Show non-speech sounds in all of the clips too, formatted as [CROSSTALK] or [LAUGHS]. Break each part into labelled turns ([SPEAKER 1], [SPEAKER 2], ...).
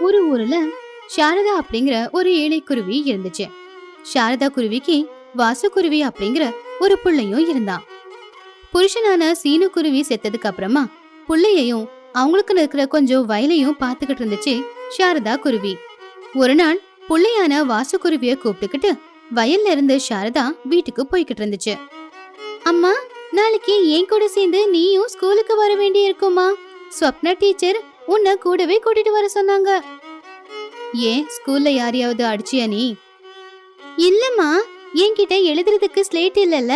[SPEAKER 1] ஒரு ஊர்ல சாரதா அப்படிங்கிற ஒரு ஏழை குருவி இருந்துச்சு. சாரதா குருவிக்கு வாசுக்குருவி அப்படிங்கிற ஒரு புள்ளையும் இருந்தான். புருஷனான சீனு குருவி செத்ததுக்கு அப்புறமா புள்ளையையும் அவங்களுக்கு இருக்கிற கொஞ்சம் வயலையும் பார்த்துக்கிட்டு இருந்துச்சு சாரதா குருவி. ஒரு நாள் புள்ளையான வாசுக்குருவிய கூப்பிட்டுக்கிட்டு வயல்ல இருந்து சாரதா வீட்டுக்கு போய்கிட்டு இருந்துச்சு. அம்மா நாளைக்கு என் கூட சேர்ந்து நீயும் ஸ்கூலுக்கு வர வேண்டி இருக்குமா ஸ்வப்னா டீச்சர் உன்னை கூடவே கூட்டிட்டு வர சொன்னாங்க. ஏன் ஸ்கூல்ல யாரையாவது அடிச்சியா நீ? இல்லம்மா என்கிட்ட எழுதுறதுக்கு ஸ்லேட் இல்லைல்ல.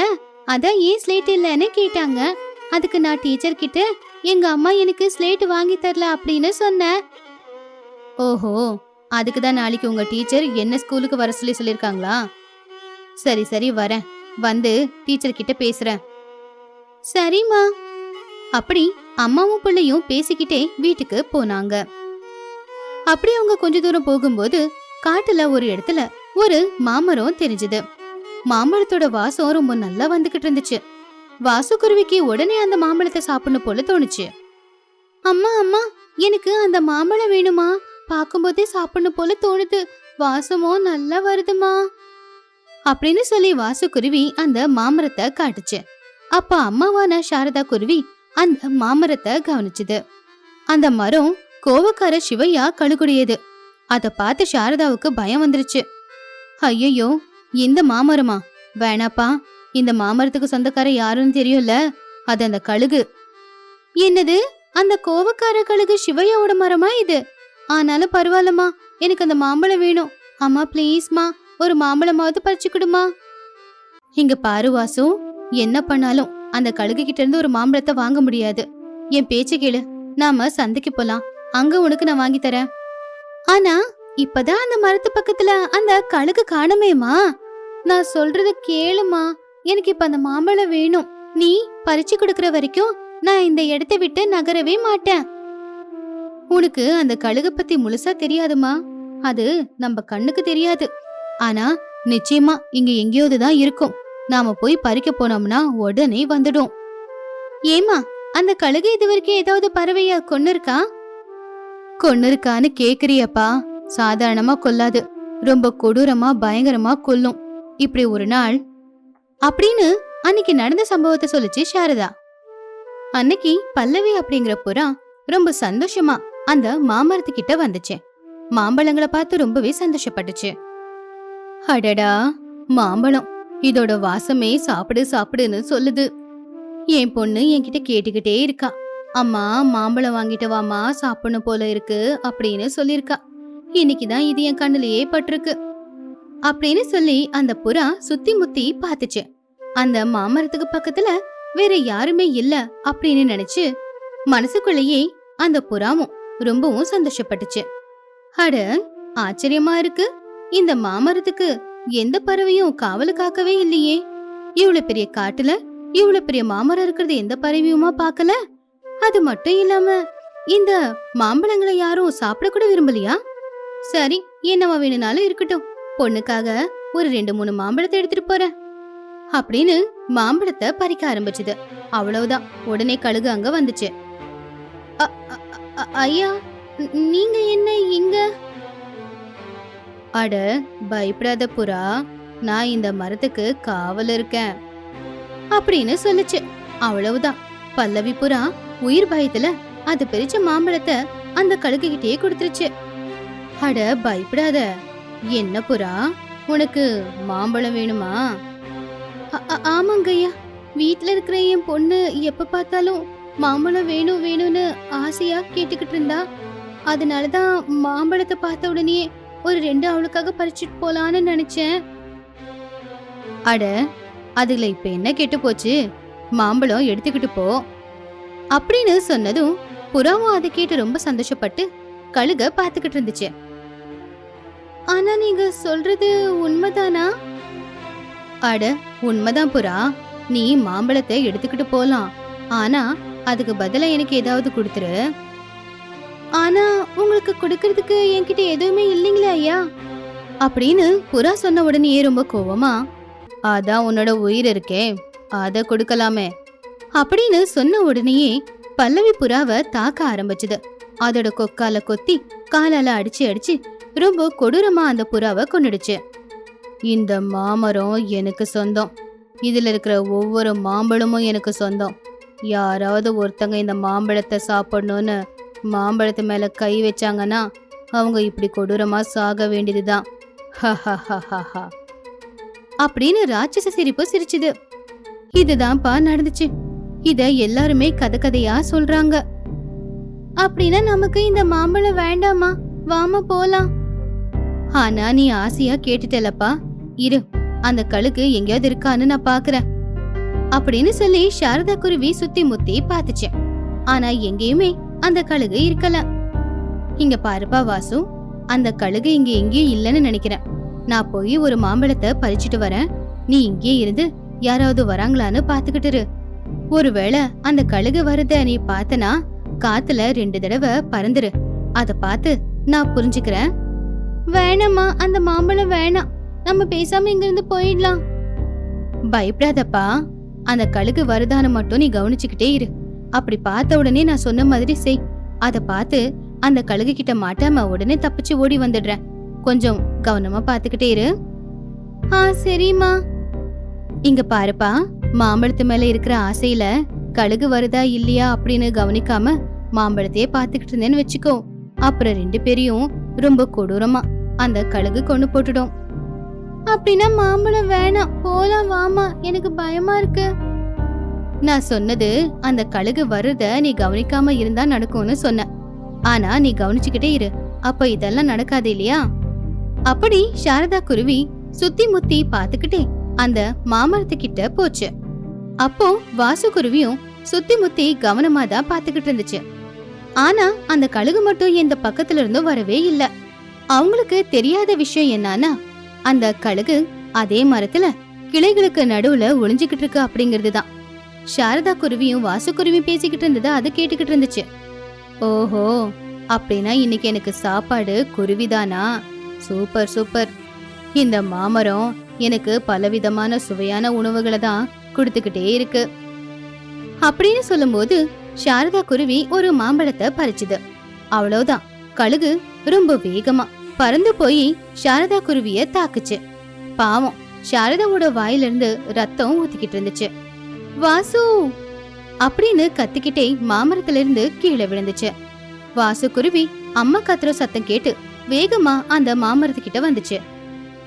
[SPEAKER 1] அதான் ஏன் ஸ்லேட் இல்லைன்னு கேட்டாங்க. அதுக்கு நான் டீச்சர் கிட்ட எங்க அம்மா எனக்கு ஸ்லேட் வாங்கி தரல அப்படின்னு சொன்னேன். ஓஹோ அதுக்கு தான் நாளைக்கு உங்க டீச்சர் என்ன ஸ்கூலுக்கு வர சொல்லி சொல்லிருக்காங்களா? சரி சரி வரேன். வந்து டீச்சர் கிட்ட பேசுறேன். சரிம்மா. அப்படி அம்மாவும் பிள்ளையும் பேசிக்கிட்டே வீட்டுக்கு போனாங்க. அப்படி அவங்க கொஞ்ச தூரம் போகும்போது காட்டுல ஒரு இடத்துல ஒரு மாமரம் தெரிஞ்சது. மாம்பழத்தோட வாசம் ரொம்ப நல்லா வந்துகிட்டு இருந்துச்சு. வாசுக்குருவிக்கு உடனே அந்த மாம்பழத்தை சாப்பிடணும் போல தோணுச்சு. அம்மா அம்மா எனக்கு அந்த மாம்பழம் வேணுமா? பார்க்கும்போதே சாப்பிடணும் போல தோணுது. வாசமும் நல்லா வருதுமா? அப்படின்னு சொல்லி வாசுக்குருவி அந்த மாமரத்தை காட்டுச்சு. அப்ப அம்மாவான சாரதா குருவி அந்த மாமரத்தை கவனிச்சுது. அந்த மரம் கோவக்கார சிவையா கழுகுடையது. அத பார்த்து சாரதாவுக்கு பயம் வந்துருச்சு. ஐயோ இந்த மாமரமா? வேணாப்பா இந்த மாமரத்துக்கு சொந்தக்கார யாருன்னு தெரியும்ல அது அந்த கழுகு. என்னது? அந்த கோவக்கார கழுகு சிவையாவோட மரமா இது? ஆனாலும் பரவாயில்லம்மா எனக்கு அந்த மாம்பழம் வேணும். அம்மா ப்ளீஸ்மா ஒரு மாம்பழமாவது பறிச்சுக்கிடுமா? இங்க பாரு வாசு என்ன பண்ணாலும் அந்த கழுகு கிட்ட இருந்து ஒரு மாம்பழத்தை வாங்க முடியாது. என் பேச்சு கேளு. நாம சந்தைக்கு போலாம். அங்க உனக்கு நான் வாங்கி தரேன். ஆனா இப்பதான் அந்த மரத்து பக்கத்துல அந்த கழுகு காணுமேமா நான் சொல்றத கேளுமா எனக்கு இப்ப அந்த மாம்பழம் வேணும். நீ பறிச்சு கொடுக்கற வரைக்கும் நான் இந்த இடத்தை விட்டு நகரவே மாட்டேன். உனக்கு அந்த கழுகு பத்தி முழுசா தெரியாதுமா அது நம்ம கண்ணுக்கு தெரியாது. ஆனா நிச்சயமா இங்க எங்கேயோதுதான் இருக்கும். நாம போய் பறிக்க போனோம்னா உடனே வந்துடும். ஏமா அந்த கழுகு இது வரைக்கும் ஏதாவது பறவையா கொன்னு இருக்கா கொன்னு இருக்கான்னு கேக்குறியப்பா. சாதாரணமா கொல்லாது. ரொம்ப கொடூரமா பயங்கரமா கொல்லும். இப்படி ஒரு நாள் அப்படின்னு அன்னைக்கு நடந்த சம்பவத்தை சொல்லிச்சு சாரதா. அன்னைக்கு பல்லவி அப்படிங்கிற புறா ரொம்ப சந்தோஷமா அந்த மாமரத்துக்கிட்ட வந்துச்சு. மாம்பழங்களை பார்த்து ரொம்பவே சந்தோஷப்பட்டுச்சு. அடடா மாம்பழம். இதோட வாசமே சாப்பிடு சாப்பிடுன்னு சொல்லுது. என் பொண்ணு என்கிட்ட கேட்டுக்கிட்டே இருக்கா. அம்மா மாம்பழம் வாங்கிட்டு வாமா சாப்பிடணும் போல இருக்கு அப்படின்னு சொல்லிருக்கா இன்னைக்குதான் இது என் கண்ணுலயே பட்டிருக்கு அப்படின்னு சொல்லி அந்த புறா சுத்தி முத்தி பார்த்துச்சு. அந்த மாமரத்துக்கு பக்கத்துல வேற யாருமே இல்ல அப்படின்னு நினைச்சு மனசுக்குள்ளேயே அந்த புறாவும் ரொம்பவும் சந்தோஷப்பட்டுச்சு. அட ஆச்சரியமா இருக்கு. இந்த மாமரத்துக்கு எந்த பறவையும் காவலு காக்கவே இல்லையே. இவ்வளவு பெரிய காட்டுல இவ்வளவு பெரிய மாமரம் இருக்கிறது எந்த பறவையுமா பாக்கல அது மட்டும் இல்லாம இந்த மாம்பழங்களை யாரும் சாப்பிட கூட விரும்பலையா? சரி என்னவா வேணும்னாலும் இருக்கட்டும். பொண்ணுக்காக ஒரு ரெண்டு மூணு மாம்பழத்தை எடுத்துட்டு போறேன். அப்படின்னு மாம்பழத்தை பறிக்க ஆரம்பிச்சது. அவ்வளவுதான். உடனே கழுகு அங்க வந்துச்சு. ஐயா நீங்க என்ன இங்க? அட பயப்படாத புறா. நான் இந்த மரத்துக்கு காவல் இருக்கேன். அப்படின்னு சொல்லுச்சு. அவ்வளவுதான். பல்லவி புறா உயிர் பயத்துல அது பிரிச்ச மாம்பழத்தை அந்த கழுகுகிட்டே கொடுத்துருச்சு. அட பயப்படாத. என்ன புறா? உனக்கு மாம்பழம் வேணுமா? ஆமாங்கய்யா அ- வீட்ல இருக்கிற என் பொண்ணு எப்ப பார்த்தாலும் மாம்பழம் வேணும் வேணும்னு ஆசையா கேட்டுக்கிட்டு இருந்தா. அதனாலதான் மாம்பழத்தை பார்த்த உடனே ஒரு ரெண்டு அவளுக்காக பறிச்சுட்டு போலான்னு நினைச்சேன். அட அதுல இப்ப என்ன கெட்டு போச்சு? மாம்பழம் எடுத்துக்கிட்டு போ. அப்படின்னு சொன்னதும் புறாவும் அதை கேட்டு ரொம்ப சந்தோஷப்பட்டு கழுக பாத்துக்கிட்டு இருந்துச்சு. ஆனா நீங்க சொல்றது உண்மைதானா? அட உண்மைதான் புறா. நீ மாம்பழத்தை எடுத்துக்கிட்டு போலாம். ஆனா அதுக்கு பதிலா எனக்கு ஏதாவது கொடுத்துரு. ஆனா உங்களுக்கு கொடுக்கறதுக்கு என்கிட்ட எதுவுமே இல்லைங்களே ஐயா? அப்படின்னு புறா சொன்ன உடனேயே ரொம்ப கோவமா அதான் உன்னோட உயிர் இருக்கே அத கொடுக்கலாமே. அப்படின்னு சொன்ன உடனேயே பல்லவி புறாவை தாக்க ஆரம்பிச்சது. அதோட கொக்கால கொத்தி காலால அடிச்சு அடிச்சு ரொம்ப கொடூரமா அந்த புறாவை கொண்டுடுச்சு இந்த மாமரம் எனக்கு சொந்தம். இதுல இருக்கிற ஒவ்வொரு மாம்பழமும் எனக்கு சொந்தம். யாராவது ஒருத்தங்க இந்த மாம்பழத்தை சாப்பிடணும்னு மாம்பழத்து மேல கை வச்சாங்கன்னா அவங்க இப்படி கொடூரமா சாக வேண்டியதுதான். ஹஹஹஹஹா. அப்படின்னு ராட்சச சிரிப்பு சிரிச்சுது. இதுதான்ப்பா நடந்துச்சு. இத எல்லாருமே கதை கதையா சொல்றாங்க. அப்படின்னா நமக்கு இந்த மாம்பழம் வேண்டாமா? வாமா போலாம். ஆனா நீ ஆசையா கேட்டுட்டலப்பா. இரு அந்த கழுகு எங்கேயாவது இருக்கான்னு நான் பாக்குறேன். அப்படின்னு சொல்லி சாரதா குருவி சுத்தி முத்தி பாத்துச்சேன் ஆனா எங்கேயுமே அந்த கழுகு இருக்கல. இங்க பாருப்பா வாசு அந்த கழுகு இங்க எங்கேயும் இல்லைன்னு நினைக்கிறேன். நான் போய் ஒரு மாம்பழத்தை பறிச்சுட்டு வரேன். நீ இங்கே இருந்து யாராவது வராங்களான்னு பாத்துக்கிட்டு இரு. ஒருவேளை அந்த கழுகு வரத நீ பார்த்தனா காத்துல ரெண்டு தடவை பறந்துரு. அத பார்த்து நான் புரிஞ்சுக்கிறேன். வேணாம்மா அந்த மாம்பழம் வேணாம். நம்ம பேசாம இங்க இருந்து போயிடலாம். பயப்படாதப்பா. அந்த கழுகு வருதான்னு மட்டும் நீ கவனிச்சுக்கிட்டே இரு. அப்படி பார்த்த உடனே நான் சொன்ன மாதிரி செய். அத பார்த்து அந்த கழுகு கிட்ட மாட்டாம உடனே தப்பிச்சு ஓடி வந்துடுறேன். கொஞ்சம் கவனமா பாத்துக்கிட்டே இரு. ஆ சரிம்மா. இங்க பாருப்பா மாம்பழத்து மேல இருக்கிற ஆசையில கழுகு வருதா இல்லையா அப்படின்னு கவனிக்காம மாம்பழத்தையே பாத்துக்கிட்டு இருந்தேன்னு வச்சுக்கோ. அப்புறம் ரெண்டு பேரையும் ரொம்ப கொடூரமா அந்த கழுகு கொண்டு போட்டுடும். அப்படின்னா மாம்பழம் வேணாம். போலாம் வாமா எனக்கு பயமா இருக்கு. நான் சொன்னது அந்த கழுகு வருத நீ கவனிக்காம இருந்தா நடக்கும்னு சொன்ன. ஆனா நீ கவனிச்சுக்கிட்டே இரு. அப்ப இதெல்லாம் நடக்காது இல்லையா? அப்படி சாரதா குருவி சுத்தி முத்தி பாத்துக்கிட்டே அந்த மாமரத்துக்கிட்ட போச்சு. அப்போ வாசு குருவியும் சுத்தி முத்தி கவனமா தான் பாத்துக்கிட்டு இருந்துச்சு. ஆனா அந்த கழுகு மட்டும் எந்த பக்கத்துல இருந்தும் வரவே இல்ல. அவங்களுக்கு தெரியாத விஷயம் என்னன்னா அந்த கழுகு அதே மரத்துல கிளைகளுக்கு நடுவுல ஒளிஞ்சுகிட்டு இருக்கு அப்படிங்கிறது தான். சாரதா குருவியும் வாசுக்குருவியும் பேசிக்கிட்டு இருந்தது அது கேட்டுக்கிட்டு இருந்துச்சு. ஓஹோ அப்படின்னா இன்னைக்கு எனக்கு சாப்பாடு குருவிதானா? Super super. இந்த மாமரம் எனக்கு பலவிதமான சுவையான உணவுகளை தான் கொடுத்துக்கிட்டே இருக்கு. அப்படின்னு சொல்லும்போது சாரதா குருவி ஒரு மாம்பழத்தை பறிச்சுது. அவ்வளவுதான். கழுகு ரொம்ப வேகமா பறந்து போய் சாரதா குருவிய தாக்குச்சு. பாவம் சாரதாவோட வாயிலிருந்து ரத்தம் ஊத்திக்கிட்டு இருந்துச்சு. வாசு! அப்படின்னு கத்திக்கிட்டே மாமரத்துல இருந்து கீழே விழுந்துச்சு. வாசு குருவி அம்மா கத்துற சத்தம் கேட்டு வேகமா அந்த மாமரத்துக்கிட்ட வந்துச்சு.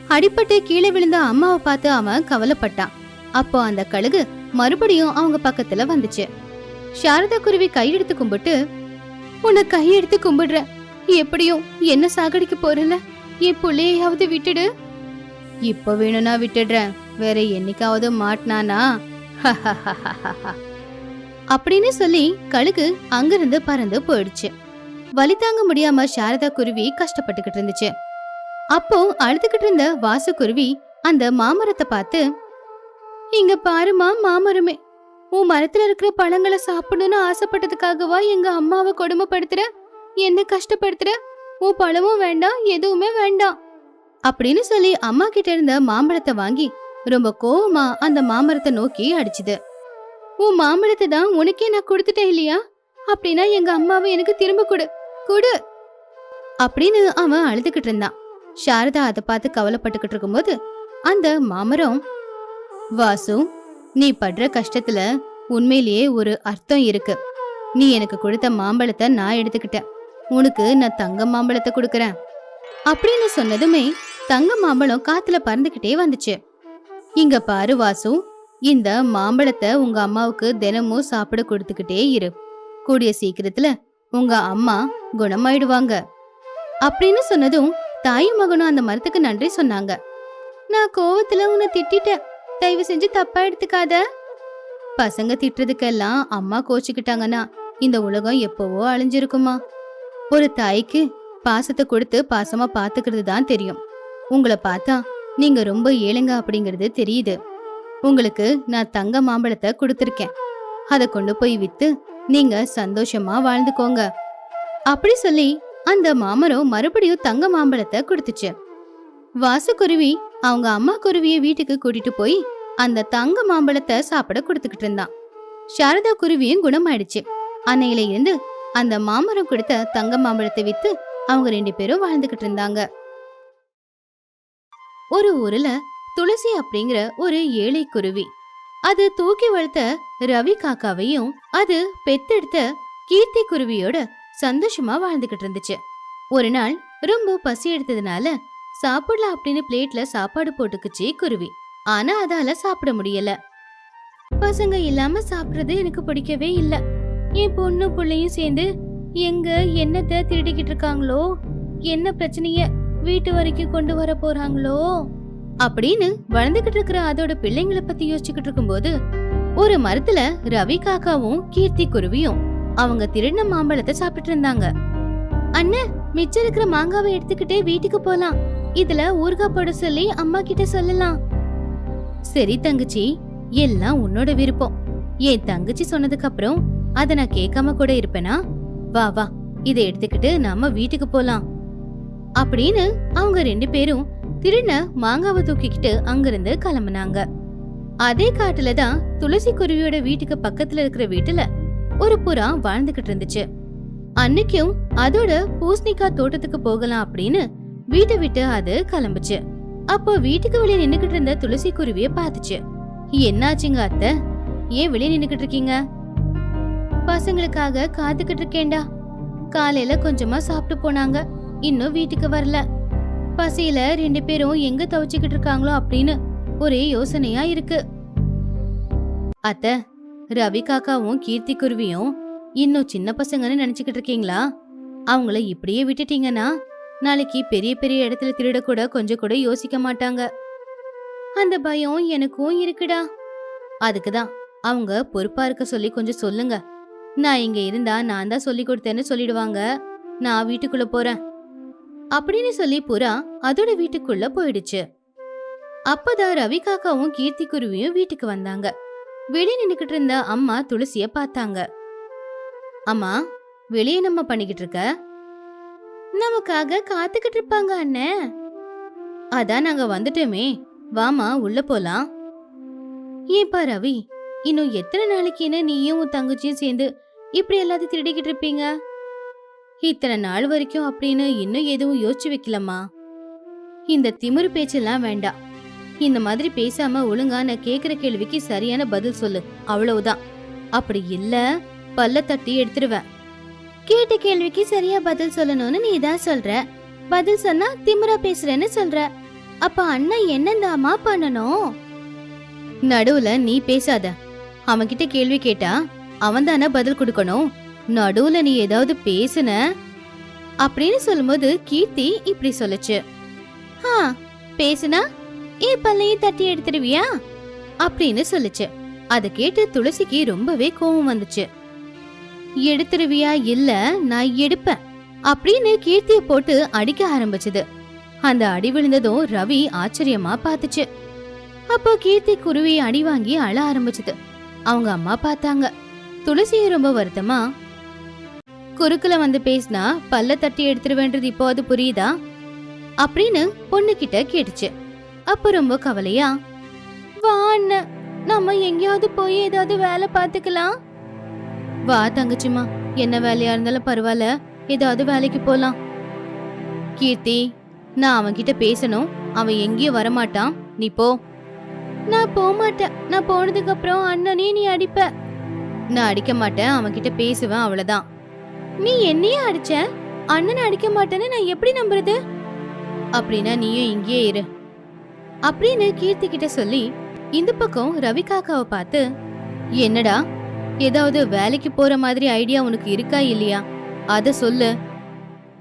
[SPEAKER 1] அடிப்பட்டு கீழே விழுந்த அம்மாவை பார்த்து அவன் கவலைப்பட்டான். அப்போ அந்த கழுகு மறுபடியும் அவங்க பக்கத்துல வந்துச்சு. சாரதா குருவி கையெடுத்து கும்பிட்டு உன்னை கையெடுத்து கும்பிடுறேன் எப்படியும் என்ன சாகடிக்க போறல என் புள்ளையாவது விட்டுடு. இப்ப வேணும்னா விட்டுடுறேன். வேற என்னைக்காவது மாட்டினானா? [LAUGHS] அப்படின்னு சொல்லி கழுகு அங்கிருந்து பறந்து போயிடுச்சு. வலி தாங்க முடியாம சாரதா குருவி கஷ்டப்பட்டுக்கிட்டு இருந்துச்சு. அப்போ அழுதுகிட்டு இருந்த வாசு குருவி அந்த மாமரத்தை பார்த்து இங்க பாருமா மாமரமே. உன் மரத்துல இருக்கிற பழங்களை சாப்பிடணும்னு ஆசைப்பட்டதுக்காகவா எங்க அம்மாவை கொடுமைப்படுத்துற? என்ன கஷ்டப்படுத்துற? உன் பழமும் வேண்டாம் எதுவுமே வேண்டாம். அப்படின்னு சொல்லி அம்மா கிட்ட இருந்த மாம்பழத்தை வாங்கி ரொம்ப கோவமா அந்த மாமரத்தை நோக்கி அடிச்சுது. உன் மாம்பழத்தை தான் உனக்கே நான் கொடுத்துட்டேன் இல்லையா? அப்படின்னா எங்க அம்மாவை எனக்கு திரும்ப கொடு கொடு. அப்படின்னு அவன் அழுதுகிட்டு இருந்தான். சாரதா அதை பார்த்து கவலைப்பட்டுக்கிட்டு இருக்கும்போது அந்த மாமரம் வாசு நீ படுற கஷ்டத்துல உண்மையிலேயே ஒரு அர்த்தம் இருக்கு. நீ எனக்கு கொடுத்த மாம்பழத்தை நான் எடுத்துக்கிட்டேன். உனக்கு நான் தங்க மாம்பழத்தை கொடுக்கறேன். அப்படின்னு சொன்னதுமே தங்க மாம்பழம் காத்துல பறந்துகிட்டே வந்துச்சு. இங்க பாரு வாசு இந்த மாம்பழத்தை உங்க அம்மாவுக்கு தினமும் சாப்பிட கொடுத்துக்கிட்டே இரு. கூடிய சீக்கிரத்துல உங்க அம்மா குணமாயிடுவாங்க. அப்படின்னு சொன்னதும் தாயும் மகனும் அந்த மரத்துக்கு நன்றி சொன்னாங்க. நான் கோவத்துல உன்னை திட்டிட்டேன். தயவு செஞ்சு தப்பா எடுத்துக்காத. பசங்க திட்டுறதுக்கெல்லாம் அம்மா கோச்சுக்கிட்டாங்கன்னா இந்த உலகம் எப்பவோ அழிஞ்சிருக்குமா? ஒரு தாய்க்கு பாசத்தை கொடுத்து பாசமா பாத்துக்கிறது தான் தெரியும். உங்களை பார்த்தா நீங்க ரொம்ப ஏழைங்க அப்படிங்கிறது தெரியுது. உங்களுக்கு நான் தங்க மாம்பழத்தை கொடுத்துருக்கேன். அதை கொண்டு போய் வித்து நீங்க சந்தோஷமா வாழ்ந்துக்கோங்க. அப்படி சொல்லி அந்த மாமரம் மறுபடியும் தங்க மாம்பழத்தை கொடுத்துச்சு. வாசுக்குருவி அவங்க அம்மா குருவிய வீட்டுக்கு கூட்டிட்டு போய் அந்த தங்க மாம்பழத்தை சாப்பிட கொடுத்துக்கிட்டு இருந்தான். சாரதா குருவியும் குணமாயிடுச்சு. அன்னையில இருந்து அந்த மாமரம் கொடுத்த தங்க மாம்பழத்தை வித்து அவங்க ரெண்டு பேரும் வாழ்ந்துகிட்டு இருந்தாங்க. ஒரு ஊர்ல துளசி அப்படிங்கிற ஒரு ஏழை குருவி. அது தூக்கி வளர்த்த ரவி காக்காவையும் அது பெத்தெடுத்த கீர்த்தி குருவியோட சந்தோஷமா வாழ்ந்துகிட்டு இருந்துச்சு. ஒரு நாள் ரொம்ப பசி எடுத்ததுனால சாப்பிடலாம் அப்படின்னு பிளேட்ல சாப்பாடு போட்டுக்குச்சு குருவி. ஆனா அதால சாப்பிட முடியல. பசங்க இல்லாம சாப்பிடுறது எனக்கு பிடிக்கவே இல்ல. என் பொண்ணு பிள்ளையும் சேர்ந்து எங்க என்னத்தை திருடிக்கிட்டு இருக்காங்களோ? என்ன பிரச்சனைய வீட்டு வரைக்கும் கொண்டு வர போறாங்களோ? அப்படின்னு வளர்ந்துகிட்டு இருக்கிற அதோட பிள்ளைங்களை பத்தி யோசிச்சுக்கிட்டு இருக்கும்போது ஒரு மரத்துல ரவி காக்காவும் கீர்த்தி குருவியும் அவங்க திருடின மாம்பழத்தை சாப்பிட்டு இருந்தாங்க. அண்ணன் மிச்சம் இருக்கிற மாங்காவை எடுத்துக்கிட்டே வீட்டுக்கு போலாம். இதுல ஊறுகாய் போட சொல்லி அம்மா கிட்ட சொல்லலாம். சரி தங்கச்சி எல்லாம் உன்னோட விருப்பம். என் தங்கச்சி சொன்னதுக்கு அப்புறம் அத நான் கேட்காம கூட இருப்பேனா? வா வா இதை எடுத்துக்கிட்டு நாம வீட்டுக்கு போலாம். அப்படின்னு அவங்க ரெண்டு பேரும் திருண்ண மாங்காவை தூக்கிக்கிட்டு அங்கிருந்து கிளம்புனாங்க. அதே காட்டுல தான் துளசி குருவியோட வீட்டுக்கு பக்கத்துல இருக்கிற வீட்டுல ஒரு புறா வாழ்ந்துகிட்டு இருந்துச்சு. அன்னைக்கும் அதோட பூசணிக்காய் தோட்டத்துக்கு போகலாம் அப்படின்னு வீட்டை விட்டு அது கிளம்புச்சு. அப்போ வீட்டுக்கு வெளியே நின்னுகிட்டு இருந்த துளசி குருவிய பாத்துச்சு என்னாச்சுங்க அத்தை? ஏன் வெளியே நின்னுகிட்டு இருக்கீங்க? பசங்களுக்காக காத்துக்கிட்டு இருக்கேன்டா. காலையில கொஞ்சமா சாப்பிட்டு போனாங்க. இன்னும் வீட்டுக்கு வரல. பசியில ரெண்டு பேரும் எங்க தவிச்சுக்கிட்டு இருக்காங்களோ அப்படின்னு ஒரே யோசனையா இருக்கு. அத்த ரவி காக்காவும் கீர்த்தி குருவியும் இன்னும் சின்ன பசங்கன்னு நினைச்சுக்கிட்டு இருக்கீங்களா? அவங்கள இப்படியே விட்டுட்டீங்கன்னா நாளைக்கு பெரிய பெரிய இடத்துல திருடக்கூட கொஞ்சம் கூட யோசிக்க மாட்டாங்க. அந்த பயம் எனக்கும் இருக்குடா. அதுக்குதான் அவங்க பொறுப்பா இருக்க சொல்லி கொஞ்சம் சொல்லுங்க. நான் இங்க இருந்தா நான் தான் சொல்லி கொடுத்தேன்னு சொல்லிடுவாங்க. நான் வீட்டுக்குள்ள போறேன். அப்படின்னு சொல்லி புறா அதோட வீட்டுக்குள்ள போயிடுச்சு. அப்பதான் ரவி காக்காவும் கீர்த்தி குருவியும் வீட்டுக்கு வந்தாங்க. வெளியே நின்னுக்கிட்டு இருந்த அம்மா துளசிய பார்த்தாங்க. அம்மா வெளியே நம்ம பண்ணிக்கிட்டு இருக்க? நமக்காக காத்துக்கிட்டு இருப்பாங்க அண்ணே. அதான் நாங்க வந்துட்டோமே. வாமா உள்ள போலாம். ஏப்பா ரவி இன்னும் எத்தனை நாளைக்குன்னு நீயும் உன் தங்கச்சியும் சேர்ந்து இப்படி எல்லாத்தையும் திருடிக்கிட்டு இருப்பீங்க? இத்தனை நாள் வரைக்கும் அப்படின்னு இன்னும் எதுவும் யோசிச்சு வைக்கலம்மா. இந்த திமிரு பேச்செல்லாம் வேண்டாம். இந்த மாதிரி பேசாம ஒழுங்கா நான் கேக்குற கேள்விக்கு சரியான பதில் சொல்லு. அவ்வளவுதான். அப்படி இல்ல பல்ல தட்டி எடுத்துருவேன். கேட்ட கேள்விக்கு சரியா பதில் சொல்லணும்னு நீ தான் சொல்ற. பதில் சொன்னா திமிரா பேசுறேன்னு சொல்ற. அப்ப அண்ணன் என்னந்தாமா பண்ணணும்? நடுவுல நீ பேசாத. அவன்கிட்ட கேள்வி கேட்டா அவன் தானே பதில் கொடுக்கணும்? நடுவுல நீ ஏதாவது பேசுன? அப்படின்னு சொல்லும்போது கீர்த்தி இப்படி சொல்லுச்சு. ஆ பேசுனா ஏ பல்லையும் தட்டி எடுத்துடுவியா அப்படின்னு சொல்லுச்சு. அதை கேட்டு துளசிக்கு ரொம்பவே கோபம் வந்துச்சு. எடுத்துருவியா? இல்ல நான் எடுப்பேன் அப்படின்னு கீர்த்திய போட்டு அடிக்க ஆரம்பிச்சது. அந்த அடி விழுந்ததும் ரவி ஆச்சரியமா பாத்துச்சு அப்போ கீர்த்தி குருவி அடி வாங்கி அழ ஆரம்பிச்சது. அவங்க அம்மா பார்த்தாங்க. துளசியை ரொம்ப வருத்தமா குறுக்குல வந்து பேசினா பல்ல தட்டி எடுத்துருவேன்றது இப்போ அது புரியுதா? அப்படின்னு பொண்ணு கிட்ட கேட்டுச்சு. அப்ப ரொம்ப கவலையா வா அண்ணன் நம்ம எங்கேயாவது போய் ஏதாவது வேலை பார்த்துக்கலாம்? வா தங்கச்சிமா என்ன வேலையா இருந்தாலும் பரவாயில்ல ஏதாவது வேலைக்கு போலாம். கீர்த்தி நான் அவன்கிட்ட பேசணும் அவன் எங்கேயும் வரமாட்டான் நீ போ. நான் போக மாட்டேன் நான் போனதுக்கு அப்புறம் அண்ணனே நீ அடிப்ப. நான் அடிக்க மாட்டேன் அவன்கிட்ட பேசுவேன் அவ்வளவுதான். நீ என்னையே அடிச்ச? அண்ணனை அடிக்க மாட்டேன்னு நான் எப்படி நம்புறது? அப்படின்னா நீயும் இங்கேயே இரு. அப்படின்னு கீர்த்தி கிட்ட சொல்லி இந்த பக்கம் ரவி காக்காவை பார்த்து என்னடா? ஏதாவது வேலைக்கு போற மாதிரி ஐடியா உனக்கு இருக்கா இல்லையா? அத சொல்லு.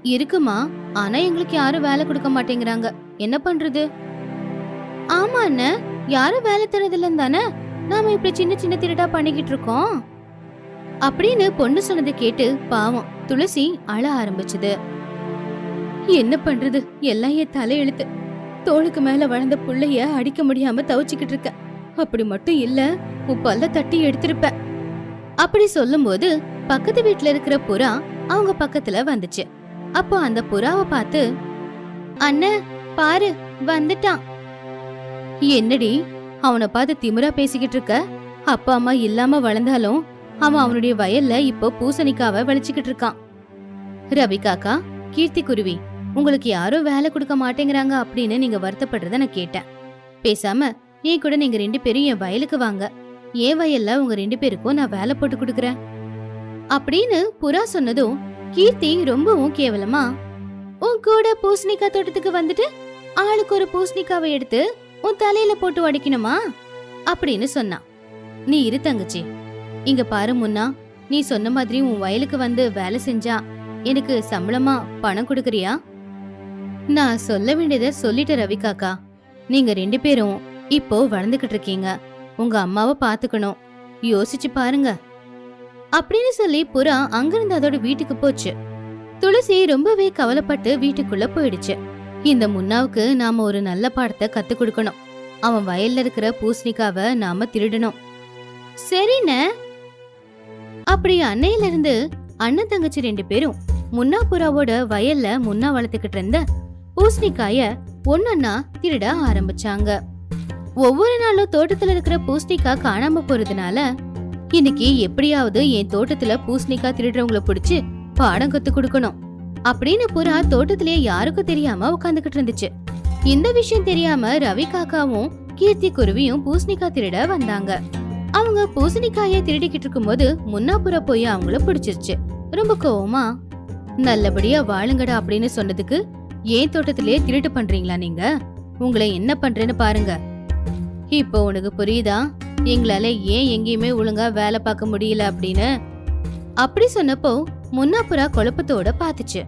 [SPEAKER 1] இருக்குமா. ஆனா எங்களுக்கு யாரும் வேலை கொடுக்க மாட்டேங்கிறாங்க. என்ன பண்றது? ஆமா அண்ணன் யாரும் வேலை தரதில்ல தானே? நாம இப்படி சின்ன சின்ன திருட்டா பண்ணிக்கிட்டு இருக்கோம். அப்படின்னு பொண்ணு சொன்னதை கேட்டு பாவம் துளசி அழ ஆரம்பிச்சது. என்ன பண்றது? எல்லாம் என் தலையெழுத்து. தோளுக்கு மேல வளர்ந்த புள்ளைய அடிக்க முடியாம தவிச்சுக்கிட்டு இருக்க. அப்படி மட்டும் இல்ல உன் பல்ல தட்டி எடுத்திருப்ப. அப்படி சொல்லும் போது பக்கத்து வீட்ல இருக்கிற புறா அவங்க பக்கத்துல வந்துச்சு. அப்போ அந்த புறாவை பார்த்து அண்ணன் பாரு வந்துட்டான். என்னடி? அவனை பார்த்து திமிரா பேசிக்கிட்டு இருக்க? அப்பா அம்மா இல்லாம வளர்ந்தாலும் அவன் அவனுடைய வயல்ல இப்போ பூசணிக்காவை விளைச்சுக்கிட்டு இருக்கான். ரவி காக்கா கீர்த்தி குருவி உங்களுக்கு யாரும் வேலை கொடுக்க மாட்டேங்கிறாங்க அப்படின்னு நீங்க வருத்தப்படுறத நான் கேட்டேன். பேசாம நீ கூட நீங்க ரெண்டு பேரும் என் வயலுக்கு வாங்க. என் வயல்ல உங்க ரெண்டு பேருக்கும் நான் வேலை போட்டு கொடுக்குறேன். அப்படின்னு புறா சொன்னதும் கீர்த்தி ரொம்பவும் கேவலமா உன் கூட பூசணிக்காய் தோட்டத்துக்கு வந்துட்டு ஆளுக்கு ஒரு பூசணிக்காவை எடுத்து உன் தலையில போட்டு உடைக்கணுமா? அப்படின்னு சொன்னான். நீ இரு தங்கச்சி இங்க பாரு முன்னா நீ சொன்ன மாதிரி உன் வயலுக்கு வந்து வேலை செஞ்சா எனக்கு சம்பளமா பணம் கொடுக்கறியா? நான் சொல்ல வேண்டியதை சொல்லிட்ட ரவி காக்கா. நீங்க ரெண்டு பேரும் இப்போ வளர்ந்துகிட்டு இருக்கீங்க. உங்க அம்மாவை பாத்துக்கணும். யோசிச்சு பாருங்க. அப்படின்னு சொல்லி புறா அங்கிருந்து அதோட வீட்டுக்கு போச்சு. துளசி ரொம்பவே கவலைப்பட்டு வீட்டுக்குள்ள போயிடுச்சு. இந்த முன்னாவுக்கு நாம ஒரு நல்ல பாடத்தை கத்து கொடுக்கணும். அவன் வயல்ல இருக்கிற பூசணிக்காவை நாம திருடணும். சரிண்ண. அப்படி அன்னையில இருந்து அண்ணன் தங்கச்சி ரெண்டு பேரும் முன்னா புறாவோட வயல்ல முன்னா வளர்த்துக்கிட்டு இருந்த பூசணிக்காய ஒன்னொன்னா திருட ஆரம்பிச்சாங்க. ஒவ்வொரு நாளும் தோட்டத்துல இருக்கிற பூசணிக்காய் காணாம போறதுனால இன்னைக்கு எப்படியாவது என் தோட்டத்துல பூசணிக்காய் திருடுறவங்கள பிடிச்சு பாடம் கத்து கொடுக்கணும் அப்படின்னு புறா தோட்டத்திலேயே யாருக்கும் தெரியாம உட்காந்துக்கிட்டு இருந்துச்சு. இந்த விஷயம் தெரியாம ரவி காக்காவும் கீர்த்தி குருவியும் பூசணிக்காய் திருட வந்தாங்க. அவங்க பூசணிக்காய திருடிக்கிட்டு இருக்கும்போது முன்னாப்புற போய் அவங்கள பிடிச்சிருச்சு. ரொம்ப கோவமா நல்லபடியா வாழுங்கடா அப்படின்னு சொன்னதுக்கு ஏன் தோட்டத்திலேயே திருட்டு பண்றீங்களா நீங்க? உங்களை என்ன பண்றேன்னு பாருங்க. இப்போ உனக்கு புரியுதா? எங்களால ஏன் எங்கேயுமே ஒழுங்கா வேலை பார்க்க முடியல அப்படின்னு. அப்படி சொன்னப்போ முன்னாப்புறா குழப்பத்தோட பாத்துச்சு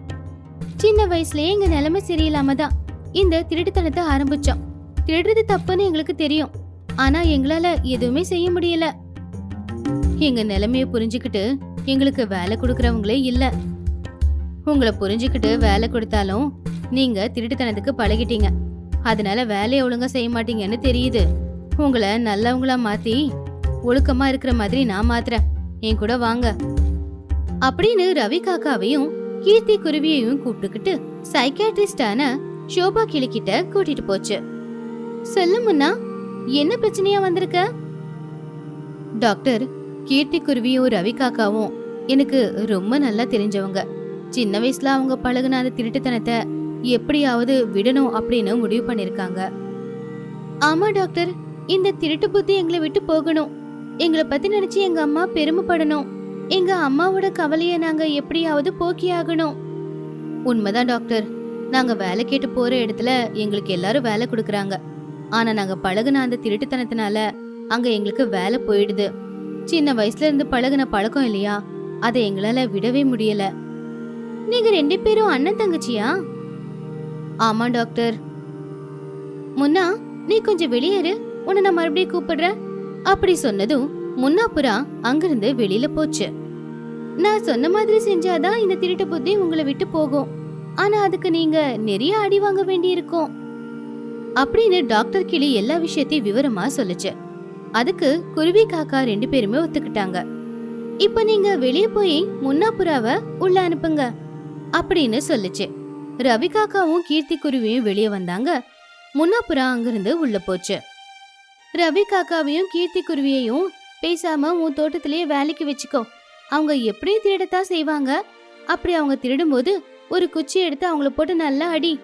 [SPEAKER 1] சின்ன வயசுலயே எங்க நிலைமை சரியில்லாம தான் இந்த திருட்டுத்தனத்தை ஆரம்பிச்சோம். திருடுறது தப்புன்னு எங்களுக்கு தெரியும். ஆனா எங்களால எதுவுமே செய்ய முடியல. எங்க நிலைமைய புரிஞ்சுக்கிட்டு எங்களுக்கு வேலை கொடுக்கறவங்களே இல்ல. உங்களை புரிஞ்சுக்கிட்டு வேலை கொடுத்தாலும் நீங்க திருட்டுத்தனத்துக்கு பழகிட்டீங்க. அதனால வேலையை ஒழுங்கா செய்ய மாட்டீங்கன்னு தெரியுது. உங்களை நல்லவங்களா மாத்தி ஒழுக்கமா இருக்கிற மாதிரி நான் மாத்துறேன். என் கூட வாங்க. அப்படின்னு ரவி காக்காவையும் கீர்த்தி குருவியையும் கூப்பிட்டுக்கிட்டு சைக்காட்ரிஸ்டான ஷோபா கிளிக்கிட்ட கூட்டிட்டு போச்சு. சொல்லு முன்னா என்ன பிரச்சனையா வந்திருக்க? டாக்டர் கீர்த்தி குருவியும் ரவி காக்காவும் எனக்கு ரொம்ப நல்லா தெரிஞ்சவங்க. சின்ன வயசுல அவங்க பழகுன அந்த திருட்டுத்தனத்தை எப்படியாவது விடணும் அப்படின்னு முடிவு பண்ணிருக்காங்க. ஆமா டாக்டர். இந்த திருட்டு புத்தி எங்களை விட்டு போகணும். எங்களை பத்தி நினைச்சு எங்க அம்மா பெருமைப்படணும். எங்க அம்மாவோட கவலைய நாங்க எப்படியாவது போக்கியாகணும் உண்மைதான் டாக்டர். நாங்க வேலை கேட்டு போற இடத்துல எங்களுக்கு எல்லாரும் வேலை கொடுக்கறாங்க. ஆனா நாங்க பழகுன அந்த திருட்டுத்தனத்தினால அங்க எங்களுக்கு வேலை போயிடுது. சின்ன வயசுல இருந்து பழகுன பழக்கம் இல்லையா? அதை எங்களால விடவே முடியல. நீங்க ரெண்டு பேரும் அண்ணன் தங்கச்சியா? ஆமா டாக்டர். முன்னா நீ கொஞ்சம் வெளியேறு உன்னை நான் மறுபடியும் கூப்பிடுறேன். அப்படி சொன்னதும் முன்னா புறா அங்கிருந்து வெளியில போச்சு. நான் சொன்ன மாதிரி செஞ்சாதான் இந்த திருட்டு புத்தி உங்களை விட்டு போகும். ஆனா அதுக்கு நீங்க நிறைய அடி வாங்க வேண்டியிருக்கும். அப்படின்னு டாக்டர் கிளி எல்லா விஷயத்தையும் விவரமா சொல்லுச்சு. அதுக்கு குருவி காக்கா ரெண்டு பேருமே ஒத்துக்கிட்டாங்க. இப்ப நீங்க வெளியே போய் முன்னாப்புறாவை உள்ள அனுப்புங்க அப்படின்னு சொல்லுச்சு. ரவி காக்காவும் கீர்த்தி குருவியும் வெளியே வந்தாங்க. முன்னாப்புறா அங்கிருந்து உள்ள போச்சு. ரவி காக்காவையும் கீர்த்தி குருவியையும் பேசாம உன் தோட்டத்திலேயே வேலைக்கு வச்சுக்கோ. அவங்க எப்படியும் திருடத்தான் செய்வாங்க. அப்படி அவங்க திருடும்போது ஒரு குச்சி எடுத்து அவங்கள போட்டு நல்லா அடி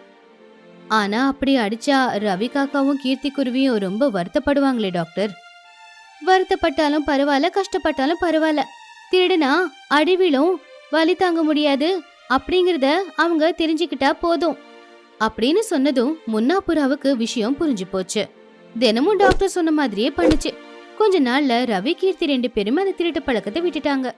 [SPEAKER 1] ஆனா அப்படி அடிச்சா ரவி காக்காவும் கீர்த்தி குருவியும் ரொம்ப வருத்தப்படுவாங்களே டாக்டர். வருத்தப்பட்டாலும் பரவாயில்ல கஷ்டப்பட்டாலும் பரவாயில்ல. திருடுனா அடிவிலும் வலி தாங்க முடியாது. அப்படிங்கறத அவங்க தெரிஞ்சுக்கிட்டா போதும். அப்படின்னு சொன்னதும் முன்னாபுராவுக்கு விஷயம் புரிஞ்சு போச்சு. தினமும் டாக்டர் சொன்ன மாதிரியே பண்ணுச்சு. கொஞ்ச நாள்ல ரவி கீர்த்தி ரெண்டு பேரும் அந்த திருட்டு பழக்கத்தை விட்டுட்டாங்க.